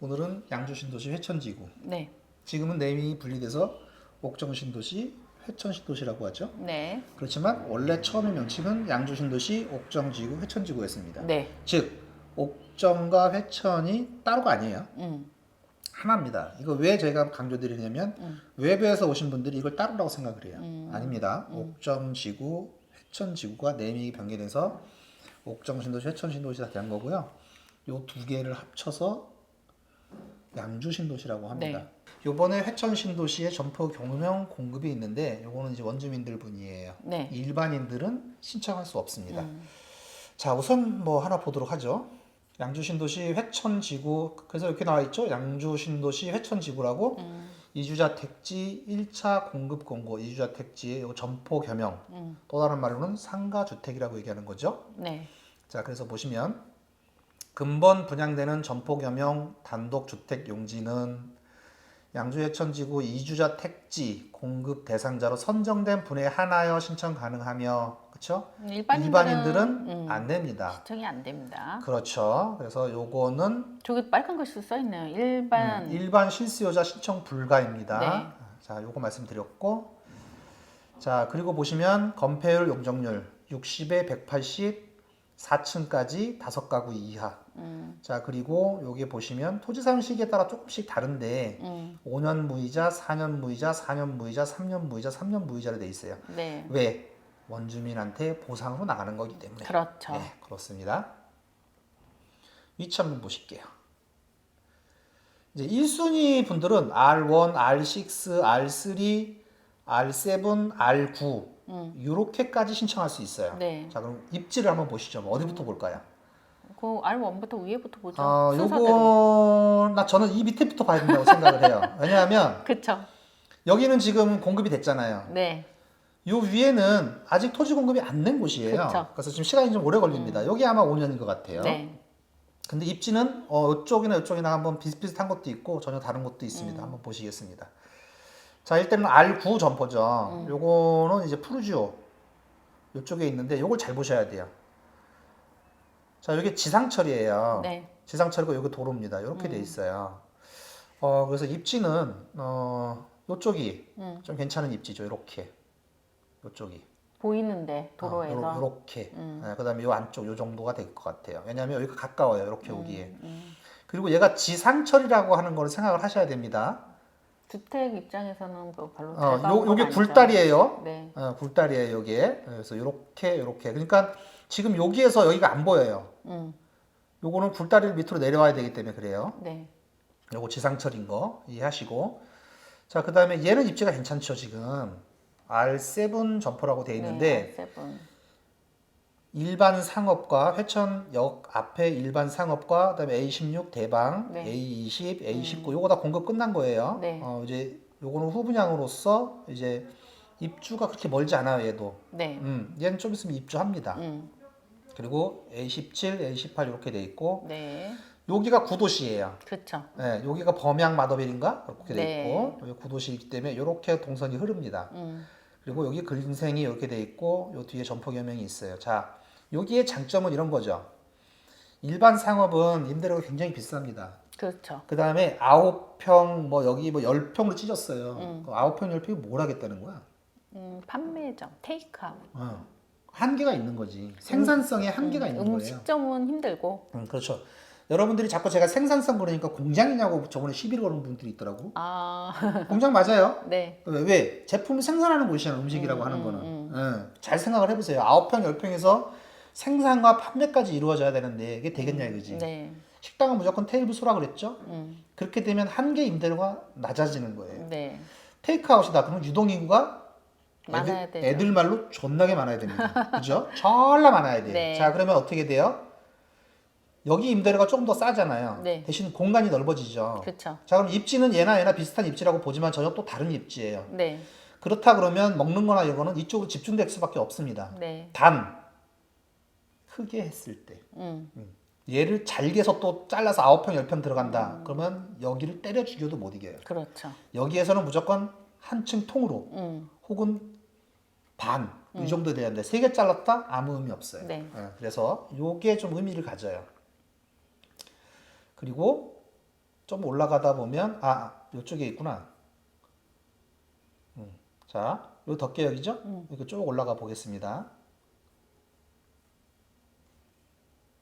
오늘은 양주 신도시 회천지구. 네. 지금은 네임이 분리돼서 옥정 신도시, 회천 신도시라고 하죠. 네. 그렇지만 원래 처음의 명칭은 양주 신도시, 옥정 지구, 회천 지구였습니다. 네. 즉 옥정과 회천이 따로가 아니에요. 음. 하나입니다. 이거 왜 제가 강조드리냐면 음. 외부에서 오신 분들이 이걸 따로라고 생각을 해요. 음. 아닙니다. 음. 옥정 지구, 회천 지구가 네임이 변경돼서 옥정 신도시, 회천 신도시가 된 거고요. 요 두 개를 합쳐서 양주 신도시라고 합니다. 네. 요번에 회천 신도시에 점포 경유명 공급이 있는데 요거는 이제 원주민들 분이에요. 네. 일반인들은 신청할 수 없습니다. 음. 자, 우선 뭐 하나 보도록 하죠. 양주 신도시 회천 지구 그래서 이렇게 나와 있죠. 양주 신도시 회천 지구라고 음. 이주자 택지 1차 공급 공고 이주자 택지의 요 점포 겸용 음. 또 다른 말로는 상가 주택이라고 얘기하는 거죠. 네. 자, 그래서 보시면 근본 분양되는 점포 겸용 단독 주택 용지는 양주 해천지구 이주자 택지 공급 대상자로 선정된 분에 한하여 신청 가능하며 그렇죠? 일반인들은, 일반인들은 음, 안 됩니다. 신청이 안 됩니다. 그렇죠. 그래서 요거는 저기 빨간 글씨로 써 있네요. 일반. 음, 일반 실수요자 신청 불가입니다. 네. 자, 요거 말씀드렸고 자, 그리고 보시면 건폐율 용적률 60에 180 4층까지 다섯 가구 이하. 음. 자, 그리고 여기 보시면 토지 사용 시기에 따라 조금씩 다른데 음. 5년 무이자, 4년 무이자, 4년 무이자, 3년 무이자, 3년 무이자로 돼 있어요. 네. 왜? 원주민한테 보상으로 나가는 거기 때문에. 그렇죠. 네, 그렇습니다. 위치 한번 보실게요. 이제 1순위 분들은 R1, R6, R3, R7, R9 음. 이렇게까지 신청할 수 있어요. 네. 자, 그럼 입지를 한번 보시죠. 뭐 어디부터 볼까요? 그 R1부터 위에부터 보죠. 아. 요거 나 저는 이 밑에부터 봐야 된다고 생각을 해요. 왜냐하면 그쵸. 여기는 지금 공급이 됐잖아요. 네. 요 위에는 아직 토지 공급이 안 된 곳이에요. 그쵸. 그래서 지금 시간이 좀 오래 걸립니다. 여기 아마 5년인 것 같아요. 네. 근데 입지는 어, 이쪽이나 이쪽이나 한번 비슷비슷한 것도 있고 전혀 다른 것도 있습니다. 음. 한번 보시겠습니다. 자, 일단은 R9 점포죠. 음. 요거는 이제 푸르지오 이쪽에 있는데 요걸 잘 보셔야 돼요. 자, 여기 지상철이에요. 네. 지상철이고 여기 도로입니다. 이렇게 돼 음. 있어요. 어, 그래서 입지는 어, 요쪽이 음. 좀 괜찮은 입지죠. 이렇게. 요쪽이. 보이는데 도로에서. 어, 이렇게. 음. 그다음에 요 안쪽 요 정도가 될 것 같아요. 왜냐하면 여기가 가까워요. 이렇게 오기에. 음, 음. 그리고 얘가 지상철이라고 하는 걸 생각을 하셔야 됩니다. 주택 입장에서는 뭐 별로 어, 잘 요, 요게. 굴다리예요. 네. 어, 굴다리예요, 요게. 그래서 요렇게 요렇게. 그러니까 지금 여기에서 여기가 안 보여요. 음. 요거는 굴다리를 밑으로 내려와야 되기 때문에 그래요. 네. 요거 지상철인 거 이해하시고. 자, 그다음에 얘는 입지가 괜찮죠, 지금. R7 점퍼라고 돼 있는데 네, 세븐. 일반 상업과 회천역 앞에 일반 상업과 그다음에 A16 대방, 네. A20, A19 요거 다 공급 끝난 거예요. 네. 어, 이제 요거는 후분양으로서 이제 입주가 그렇게 멀지 않아요, 얘도. 네. 음, 얘는 좀 있으면 입주합니다. 음. 그리고 A17, A18 이렇게 돼 있고 네. 여기가 구도시예요. 그렇죠. 네, 여기가 범양 마더빌인가 그렇게 돼 네. 있고 여기 구도시이기 때문에 이렇게 동선이 흐릅니다. 음. 그리고 여기 근생이 이렇게 돼 있고 요 뒤에 점포 겸용이 있어요. 자, 여기의 장점은 이런 거죠. 일반 상업은 임대료가 굉장히 비쌉니다. 그렇죠. 그 다음에 아홉 평, 뭐 여기 뭐 열 평으로 찢었어요. 음. 그 아홉 평, 열 평이 뭘 하겠다는 거야? 음, 판매점, 테이크아웃. 어. 한계가 있는 거지. 생산성에 한계가 음, 있는 거예요. 음식점은 힘들고. 음, 그렇죠. 여러분들이 자꾸 제가 생산성 그러니까 공장이냐고 저번에 시비를 거는 분들이 있더라고. 아, 공장 맞아요. 네. 왜? 왜? 제품을 생산하는 곳이잖아, 음식이라고 음, 하는 음, 거는. 음. 예. 잘 생각을 해보세요. 아홉 평, 열 평에서 생산과 판매까지 이루어져야 되는데 이게 되겠냐 이거지. 네. 식당은 무조건 테이블 수라 그랬죠? 음. 그렇게 되면 한 개 임대료가 낮아지는 거예요. 네. 테이크아웃이다. 그러면 유동인구가 많아야 애들. 애들 말로 존나게 많아야 됩니다. 그죠? 전라 많아야 돼요. 네. 자, 그러면 어떻게 돼요? 여기 임대료가 조금 더 싸잖아요. 네. 대신 공간이 넓어지죠. 그렇죠. 자, 그럼 입지는 얘나 얘나 비슷한 입지라고 보지만 전혀 또 다른 입지예요. 네. 그렇다 그러면 먹는 거나 이거는 이쪽으로 집중될 수밖에 없습니다. 네. 단, 크게 했을 때. 음. 얘를 잘게서 또 잘라서 9평, 10평 들어간다. 그러면 여기를 때려 죽여도 못 이겨요. 그렇죠. 여기에서는 무조건 한층 통으로 음. 혹은 반, 이 정도 돼야 되는데 세 개 잘랐다? 아무 의미 없어요. 네. 예, 그래서 요게 좀 의미를 가져요. 그리고 좀 올라가다 보면 아 이쪽에 있구나. 음, 자, 요 덮개역이죠? 이렇게 쭉 올라가 보겠습니다.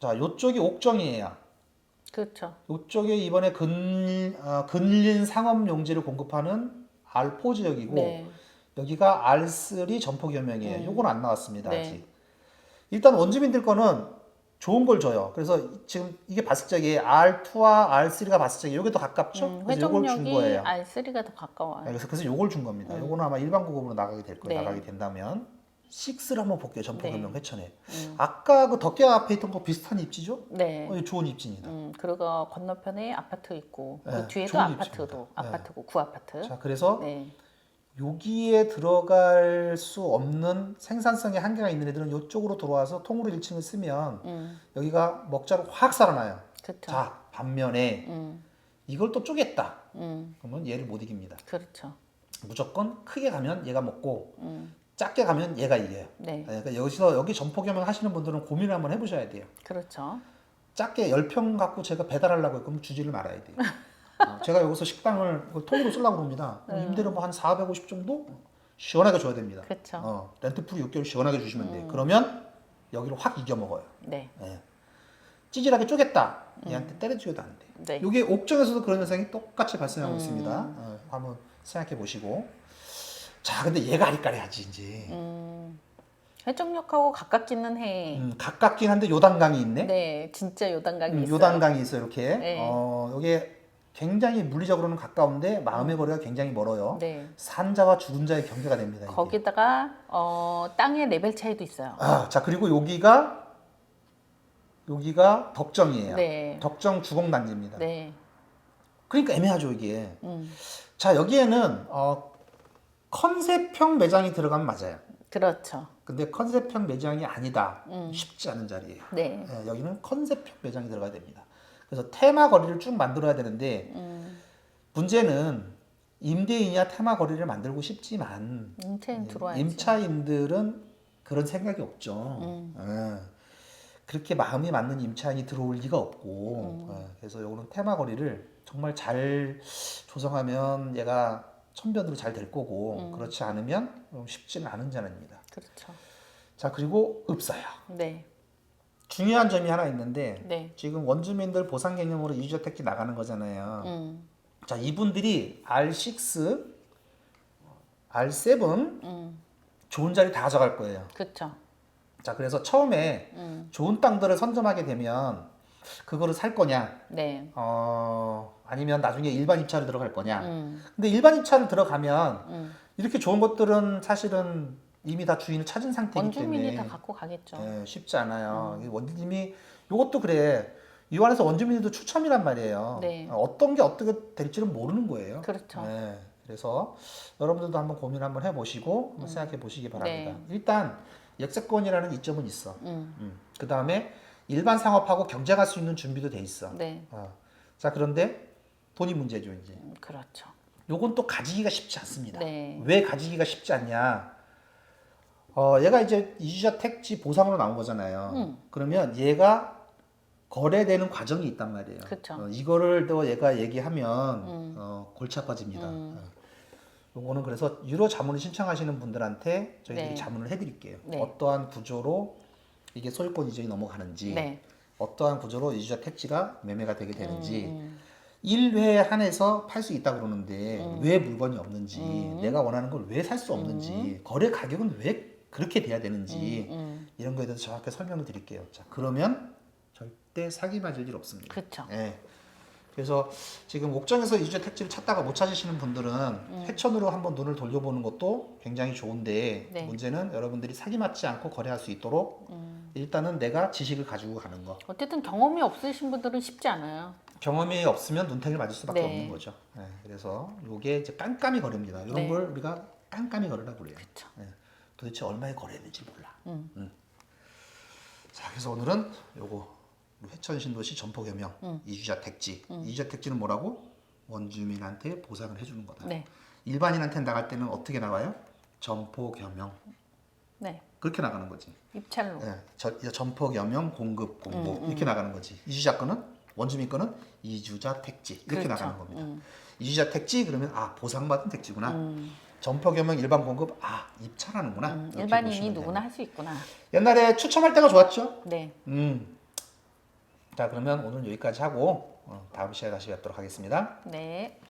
자, 요쪽이 옥정이에요. 그렇죠. 요쪽에 이번에 근, 어, 근린 상업 용지를 공급하는 R4 지역이고 네. 여기가 R3 점포 겸용이에요. 요건 안 나왔습니다 네. 아직. 일단 원주민들 거는 좋은 걸 줘요. 그래서 지금 이게 봤을 적에 R2와 R3가 봤을 적에 요게 더 가깝죠? 음, 그래서 요걸 준 거예요. R3가 더 가까워요. 네, 그래서 그래서 요걸 준 겁니다. 요거는 아마 일반 고급으로 나가게 될 거예요. 네. 나가게 된다면 6를 한번 볼게요. 점포 네. 회천에. 음. 아까 그 덕계 앞에 있던 거 비슷한 입지죠? 네. 어, 좋은 입지입니다. 음, 그리고 건너편에 아파트 있고 네, 그 뒤에도 좋은 아파트도 입지입니다. 네. 아파트고 구아파트. 자, 그래서 네. 여기에 들어갈 수 없는 생산성에 한계가 있는 애들은 이쪽으로 들어와서 통으로 1층을 쓰면 음, 여기가 먹자로 확 살아나요. 그렇죠. 자, 반면에 음, 이걸 또 쪼갰다. 음, 그러면 얘를 못 이깁니다. 그렇죠. 무조건 크게 가면 얘가 먹고 음, 작게 가면 얘가 이겨요. 네, 그러니까 여기서 여기 점포 겸용 하시는 분들은 고민을 한번 해보셔야 돼요. 그렇죠. 작게 10평 갖고 제가 배달하려고 했으면 주지를 말아야 돼요. 어, 제가 여기서 식당을 그 통으로 쓰려고 합니다. 임대료 뭐 한 450 정도 시원하게 줘야 됩니다. 그렇죠. 어, 렌트 프리 6개월 시원하게 주시면 돼요. 그러면 여기를 확 이겨 먹어요. 네, 예. 찌질하게 쪼갰다. 얘한테 때려주기도 안 돼. 네. 이게 옥정에서도 그런 현상이 똑같이 발생하고 있습니다. 어, 한번 생각해 보시고. 자, 근데 얘가 아리까리하지 이제. 음, 회전력하고 가깝기는 해. 음, 가깝긴 한데 요단강이 있네. 네, 진짜 요단강이 음, 있어요. 요단강이 있어요. 이렇게. 네. 어, 이게 굉장히 물리적으로는 가까운데 마음의 거리가 굉장히 멀어요. 네. 산자와 죽은 자의 경계가 됩니다. 이게. 거기다가 어, 땅의 레벨 차이도 있어요. 아, 자 그리고 여기가 여기가 덕정이에요. 네, 덕정 주공 단지입니다. 네, 그러니까 애매하죠 이게. 음, 자 여기에는 어, 컨셉형 매장이 들어가면 맞아요. 그렇죠. 근데 컨셉형 매장이 아니다. 음. 쉽지 않은 자리예요. 네, 예, 여기는 컨셉형 매장이 들어가야 됩니다. 그래서 테마 거리를 쭉 만들어야 되는데 음, 문제는 임대인이야 테마 거리를 만들고 싶지만 임차인 들어와야지. 임차인들은 그런 생각이 없죠. 음. 예. 그렇게 마음이 맞는 임차인이 들어올 리가 없고 음. 예. 그래서 요거는 테마 거리를 정말 잘 조성하면 얘가 천변으로 잘 될 거고 음. 그렇지 않으면 좀 쉽지는 않은 자입니다. 그렇죠. 자 그리고 읍사요. 네, 중요한 점이 하나 있는데 네, 지금 원주민들 보상 개념으로 이주택지 나가는 거잖아요. 음, 자 이분들이 R6, R7 음, 좋은 자리 다 가져갈 거예요. 그렇죠. 자 그래서 처음에 음, 좋은 땅들을 선점하게 되면 그거를 살 거냐, 네, 어 아니면 나중에 일반 입찰을 들어갈 거냐. 음, 근데 일반 입찰을 들어가면 음. 이렇게 좋은 것들은 사실은 이미 다 주인을 찾은 상태이기 원주민이 때문에 다 갖고 가겠죠. 예, 쉽지 않아요. 이 원주민이 이것도 그래. 이 안에서 원주민들도 추첨이란 말이에요. 네. 어, 어떤 게 어떻게 될지는 모르는 거예요. 그렇죠. 예, 그래서 여러분들도 한번 고민 한번 해보시고 한번 생각해 보시기 바랍니다. 네. 일단 역세권이라는 이점은 있어. 음, 그 다음에 일반 상업하고 경쟁할 수 있는 준비도 돼 있어. 네, 어. 자 그런데 돈이 문제죠 이제. 음, 그렇죠. 요건 또 가지기가 쉽지 않습니다. 네. 왜 가지기가 쉽지 않냐? 어 얘가 이제 이주자 택지 보상으로 나온 거잖아요. 음. 그러면 얘가 거래되는 과정이 있단 말이에요. 그쵸. 어, 이거를 또 얘가 얘기하면 음. 어, 골치 아파집니다. 음. 어. 요거는 그래서 유료 자문을 신청하시는 분들한테 저희들이 네. 자문을 해드릴게요. 네. 어떠한 구조로 이게 소유권 이전이 넘어가는지, 네. 어떠한 구조로 이주자 택지가 매매가 되게 되는지, 음, 1회 한해서 팔 수 있다 그러는데 음. 왜 물건이 없는지, 음. 내가 원하는 걸 왜 살 수 없는지, 거래 가격은 왜 그렇게 돼야 되는지 음, 음. 이런 거에 대해서 정확하게 설명을 드릴게요. 자, 그러면 절대 사기 맞을 일 없습니다. 그렇죠. 예. 그래서 지금 옥정에서 이주택 택지를 찾다가 못 찾으시는 분들은 해천으로 한번 눈을 돌려보는 것도 굉장히 좋은데 네. 문제는 여러분들이 사기 맞지 않고 거래할 수 있도록 음. 일단은 내가 지식을 가지고 가는 거. 어쨌든 경험이 없으신 분들은 쉽지 않아요. 경험이 없으면 눈탱이를 맞을 수밖에 네. 없는 거죠. 예, 그래서 이게 이제 깜깜이 거래입니다. 이런 네. 걸 우리가 깜깜이 거래라고 그래요. 그렇죠. 예, 도대체 얼마에 거래해야 될지 몰라. 음. 자, 그래서 오늘은 요거 회천 신도시 겸용 음. 이주자 택지. 이주자 택지는 뭐라고? 원주민한테 보상을 해주는 거다. 네, 일반인한테 나갈 때는 어떻게 나와요? 점포 겸용 네. 그렇게 나가는 거지. 입찰로. 예, 저, 점포 겸용 공급 공고 음, 음. 이렇게 나가는 거지. 이주자 거는 원주민권은 이주자 택지 이렇게 그렇죠. 나가는 겁니다. 음. 이주자 택지 그러면 아 보상받은 택지구나. 음. 점포 겸용 일반 공급 아 입찰하는구나. 음, 이렇게 일반인이 보시면 누구나 돼요. 할수 있구나. 옛날에 추첨할 때가 좋았죠. 네. 음. 자 그러면 오늘 여기까지 하고 어, 다음 시간에 다시 뵙도록 하겠습니다. 네.